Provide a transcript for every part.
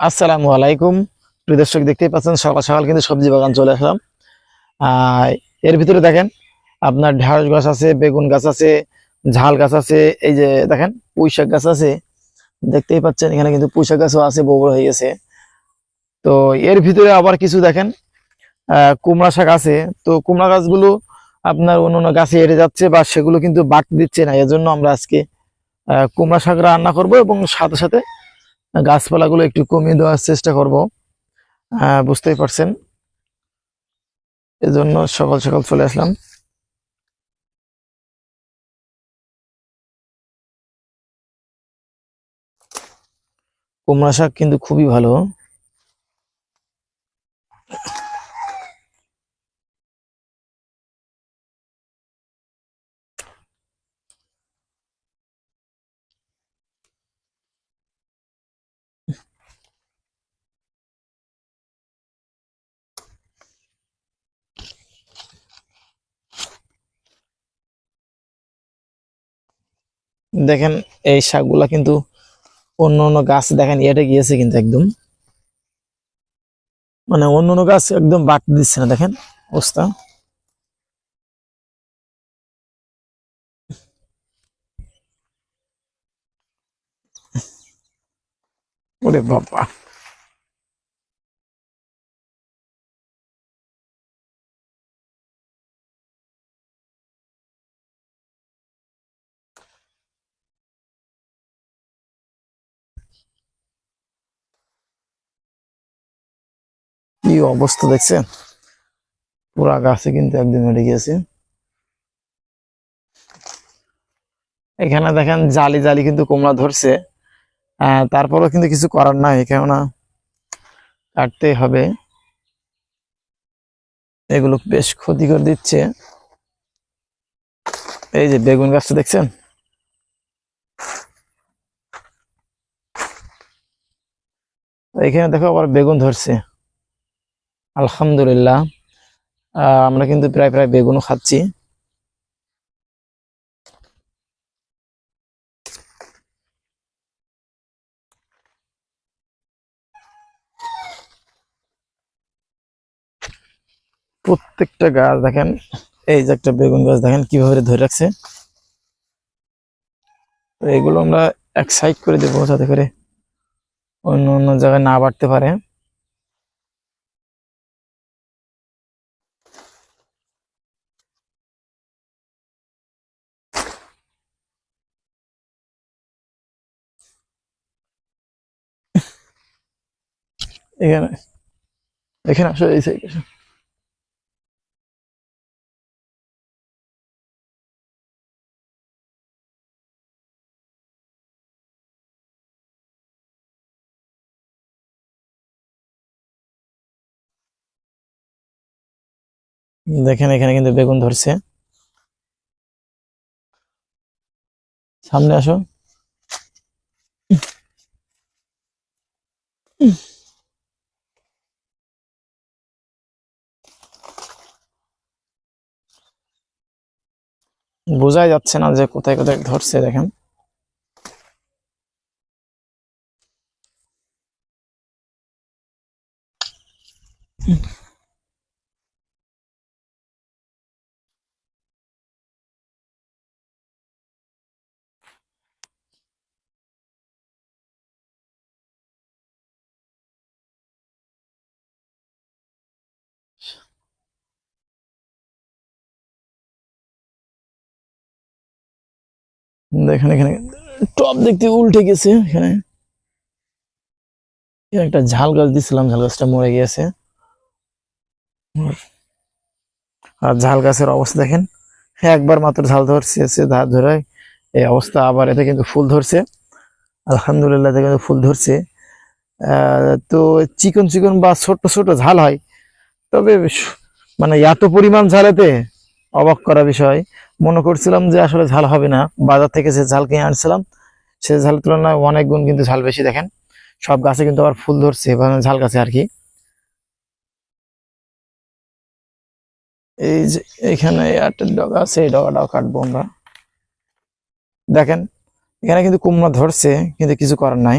আসসালামু আলাইকুম। প্রিয় দর্শক, দেখতেই পাচ্ছেন, সকাল সকাল কিন্তু সবজি বাগান চলে আসলাম। এর ভিতরে দেখেন, আপনার ঢেঁড়স গাছ আছে, বেগুন গাছ আছে, ঝাল গাছ আছে, এই যে দেখেন, পুঁই শাক গাছ আছে। দেখতেই পাচ্ছেন, এখানে কিন্তু পুঁই শাক গাছও আছে বড় হয়ে গেছে। তো এর ভিতরে আবার কিছু দেখেন কুমড়া শাক আছে। তো কুমড়া গাছগুলো আপনার অন্য অন্য গাছে এড়ে যাচ্ছে বা সেগুলো কিন্তু বাড়তে দিচ্ছে না। এজন্য আমরা আজকে কুমড়া শাক রান্না করব এবং সাথে সাথে গাছপালাগুলো একটু কমিয়ে দেওয়ার চেষ্টা করব। আহ, বুঝতেই পারছেন। এজন্য সকাল সকাল চলে আসলাম। কুমড়া শাক কিন্তু খুবই ভালো। দেখেন, এই শাকগুলা কিন্তু অন্য অন্য গাছ দেখেন এটা গিয়েছে কিন্তু একদম। মানে অন্য অন্য গাছ একদম বাড়তে দিচ্ছে না, দেখেন অবস্থা। ওরে বাবা। কি অবস্থা দেখছেন? পুরা গাছে কিন্তু একদম হেঁটে গিয়েছে। এখানে দেখেন জালি জালি কিন্তু কুমড়া ধরছে। তারপরেও কিন্তু কিছু করার নাই, কেননা কাটতে হবে। এগুলো বেশ ক্ষতি করে দিচ্ছে। এই যে বেগুন গাছটা দেখছেন? এখানে দেখো আবার বেগুন ধরছে। আলহামদুলিল্লাহ। আমরা কিন্তু প্রায় প্রায় বেগুনও খাচ্ছি। প্রত্যেকটা গাছ দেখেন, এই যে একটা বেগুন গাছ দেখেন, কীভাবে ধরে রাখছে। এগুলো আমরা এক সাইড করে দেবো, যাতে করে অন্য অন্য জায়গায় না বাড়তে পারে। এখানে এখানে আসো এই সাইড আসো। দেখেন এখানে কিন্তু বেগুন ধরছে। সামনে আসো। বোঝাই যাচ্ছে না যে কোথায় কোথায় ধরছে দেখেন। দেখেন এখানে, টপ দেখতে উল্টে গেছে এখানে। একটা ঝাল গাছ দিছিলাম, ঝাল গাছটা মরে গিয়েছে আর ঝাল গাছের অবস্থা দেখেন, একবার মাত্র ঝাল ধরছে ধার ধরে এই অবস্থা আবার এতে কিন্তু ফুল ধরছে। আলহামদুলিল্লাহ এতে কিন্তু ফুল ধরছে। তো চিকন চিকন বা ছোট ছোট ঝাল হয়, তবে মানে এত পরিমাণ ঝালেতে অবাক করা বিষয়। মনে করছিলাম যে আসলে ঝাল হবে না। বাজার থেকে যে ঝাল কিনে আনছিলাম, সে ঝালের তুলনায় অনেক গুণ কিন্তু ঝাল বেশি, দেখেন। সব গাছে কিন্তু আবার ফুল ধরছে ঝাল গাছে আর কি। এই যে এখানে একটা ডগা আছে, এই ডগাটাও কাটবো আমরা। দেখেন, এখানে কিন্তু কুমড়া ধরছে, কিন্তু কিছু করার নাই।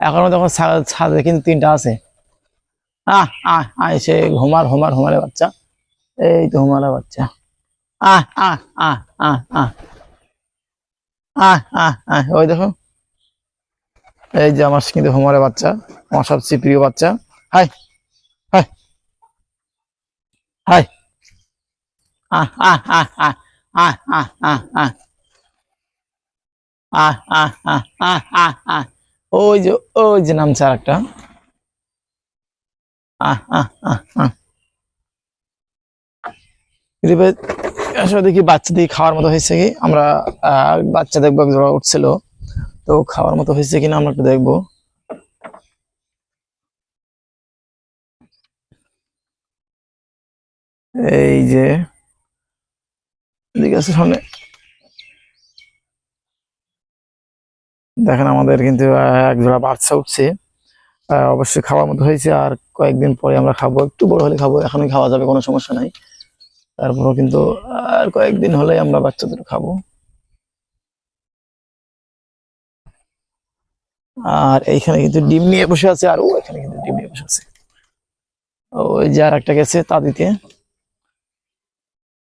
এখনও দেখো ছাদে কিন্তু তিনটা আছে আহ আহ আহ সে ঘুমার ঘুমার ঘুমারে বাচ্চা এই তো ঘুমারে বাচ্চা আহ আহ আহ আহ আহ আহ আহ আহ ওই দেখো এই যে আমার কিন্তু হোমারে বাচ্চা আমার সবচেয়ে প্রিয় বাচ্চা হাই হাই হাই আহ আহ আহ আহ আহ আহ আহ আহ আহ আহ আহ আহ আহ। ওই যে ওই যে নামছে আর একটা আহ আহ আহ। আহ আসলে দেখি বাচ্চা দিয়ে খাওয়ার মতো হয়েছে কি? আমরা বাচ্চা দেখব জোড়া উঠছিল। তো খাওয়ার মতো হয়েছে কিনা আমরা একটু দেখব। এই যে, এদিকে আছে সামনে। দেখেন আমাদের কিন্তু এক জোড়া বাচ্চা উঠছে। অবশ্যই খাওয়ার মতো হয়েছে। আর কয়েকদিন পরে আমরা খাব, একটু বড় হলে খাব, এখনই খাওয়া যাবে, কোনো সমস্যা নাই। তারপরও কিন্তু আর কয়েকদিন হলে আমরা বাচ্চাদের খাব। আর এইখানে কিন্তু ডিম নিয়ে বসে আছে, আর ও এখানে কিন্তু ডিম নিয়ে বসে আছে। ওই যে আর একটা গেছে তা দিতে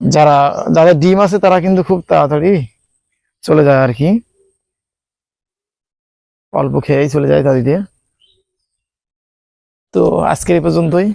যারা, যাদের ডিম আছে তারা কিন্তু খুব তাড়াতাড়ি চলে যায় আর কি। অল্প খেয়েই চলে যায় দাদি দিয়ে তো আজকের এই পর্যন্তই।